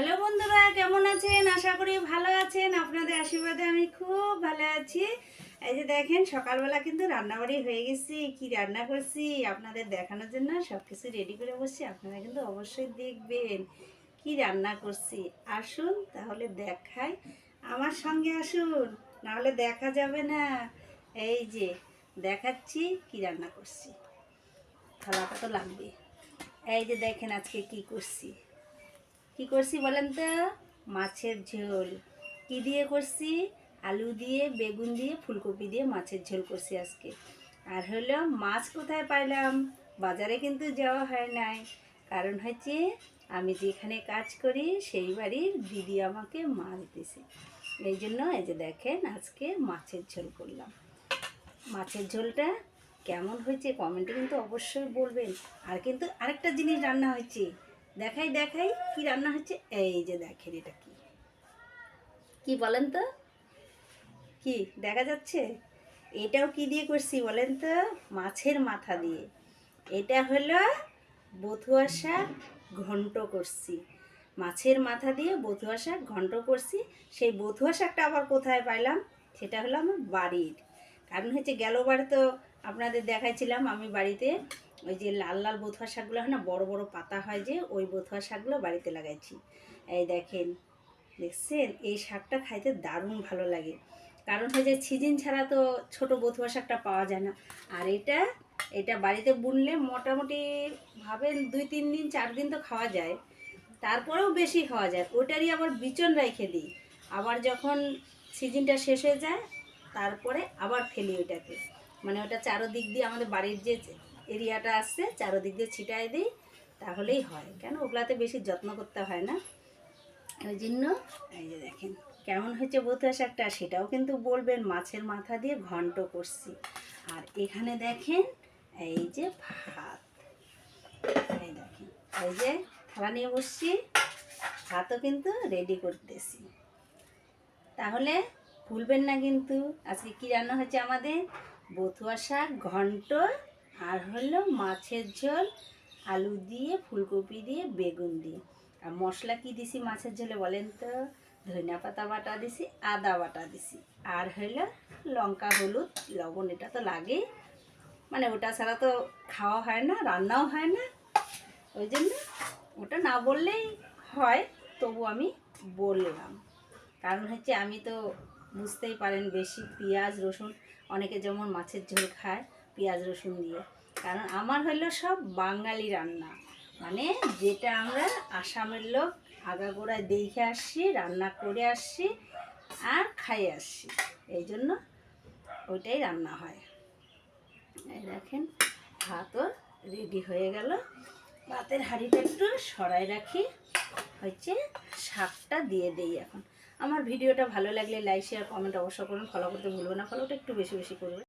Hello বন্ধুরা, কেমন আছেন? আশা করি ভালো আছেন। আপনাদের আশীর্বাদে আমি খুব ভালো আছি। এই যে দেখেন, সকালবেলা কিন্তু রান্নাবাড়ি হয়ে গেছি। কি রান্না করছি? আপনাদের দেখানোর জন্য সব কিছু রেডি করে বসছি। আপনারা কিন্তু অবশ্যই দেখবেন কি রান্না করছি। আসুন তাহলে দেখাই। আমার সঙ্গে আসুন, নাহলে দেখা যাবে না। এই যে, দেখাচ্ছি কি রান্না করছি। থালাটা তো লাগবে। এই যে দেখেন আজকে কি করছি। কি করছি বলেন তো? মাছের ঝোল। কি দিয়ে করছি? আলু দিয়ে, বেগুন দিয়ে, ফুলকপি দিয়ে মাছের ঝোল করছি আজকে। আর হলো মাছ কোথায় পাইলাম? বাজারে কিন্তু যাওয়া হয় নাই। কারণ হচ্ছে আমি যেখানে কাজ করি, সেই বাড়ির দিদি আমাকে মাছ দিছে। এই জন্য এই যে দেখেন আজকে মাছের ঝোল করলাম। মাছের ঝোলটা কেমন হয়েছে কমেন্টে কিন্তু অবশ্যই বলবেন। আর কিন্তু আরেকটা জিনিস রান্না হয়েছে। দেখাই দেখাই কি রান্না হচ্ছে। এই যে দেখেন এটা কি। কি বলেন তো? কি দেখা যাচ্ছে? এটাও কি দিয়ে করছি বলেন তো? মাছের মাথা দিয়ে। এটা হলো বথুয়া শাক ঘন্ট করছি। মাছের মাথা দিয়ে বথুয়া শাক ঘন্ট করছি। সেই বথুয়া শাকটা আবার কোথায় পাইলাম? সেটা হলো আমার বাড়ির। কারণ হচ্ছে গেল গেলবার তো আপনাদের দেখাইছিলাম আমি বাড়িতে। ওই যে লাল লাল বথুয়া শাকগুলো হয় না, বড় বড় পাতা হয় যে, ওই বথুয়া শাকগুলো বাড়িতে লাগাইছি। এই দেখেন, দেখছেন? এই শাকটা খাইতে দারুণ ভালো লাগে। কারণ হচ্ছে সিজন ছাড়া তো ছোট বথুয়া শাকটা পাওয়া যায় না। আর এটা এটা বাড়িতে বুনলে মোটামুটি ভাবেন দুই তিন দিন, চার দিন তো খাওয়া যায়। তারপরেও বেশি খাওয়া যায়। ওটারই আবার বিচন রেখে দিই। আবার যখন সিজনটা শেষ হয়ে যায়, তারপরে আবার ফেলি ওটাকে মানে ওটা চারোদিক দিয়ে আমাদের বাড়ির যে এরিয়াটা আছে চারোদিক দিয়ে ছিটাই দিই তাহলেই হয়। কেন ওগুলাতে বেশি যত্ন করতে হয় না? ওই জন্য এই যে দেখেন কেমন হয়েছে বতুয়া শাকটা সেটাও কিন্তু বলবেন মাছের মাথা দিয়ে ঘন্ট করছি। আর এখানে দেখেন এই যে ভাত। এই দেখেন এই যে থালা নিয়ে বসছি ভাতও কিন্তু রেডি করতেছি। তাহলে ভুলবেন না কিন্তু আজকে কি রান্না হচ্ছে আমাদের? বথুয়া শাক ঘন্ট আর হলো মাছের ঝোল, আলু দিয়ে, ফুলকপি দিয়ে, বেগুন দিয়ে। আর মশলা কি দিছি মাছের ঝোলে বলেন তো? ধনিয়া পাতা বাটা দিছি, আদা বাটা দিছি। আর হলো লঙ্কা, হলুদ, লবণ, এটা তো লাগে মানে ওটা ছাড়া তো খাওয়া হয় না, রান্নাও হয় না। ওই জন্য ওটা না বললেই হয়, তবু আমি বললাম। কারণ হচ্ছে আমি তো বুঝতেই পারেন বেশি পেঁয়াজ, রসুন, অনেকে যেমন মাছের ঝোল খায় পেঁয়াজ রসুন দিয়ে। কারণ আমার হলো সব বাঙালি রান্না। মানে যেটা আমরা আসামের লোক আগাগোড়ায় দেখে আসছি, রান্না করে আসছি আর খাই আসছি। এই জন্য ওইটাই রান্না হয়। এই দেখেন ভাতও রেডি হয়ে গেল। ভাতের হাঁড়িটা একটু সরাই রাখি। হচ্ছে শাকটা দিয়ে দেই এখন। আমার ভিডিওটা ভালো লাগলে লাইক শেয়ার কমেন্ট অবশ্যই করুন ফলো করতে ভুলবেন না। ফলোটা একটু বেশি বেশি করবেন।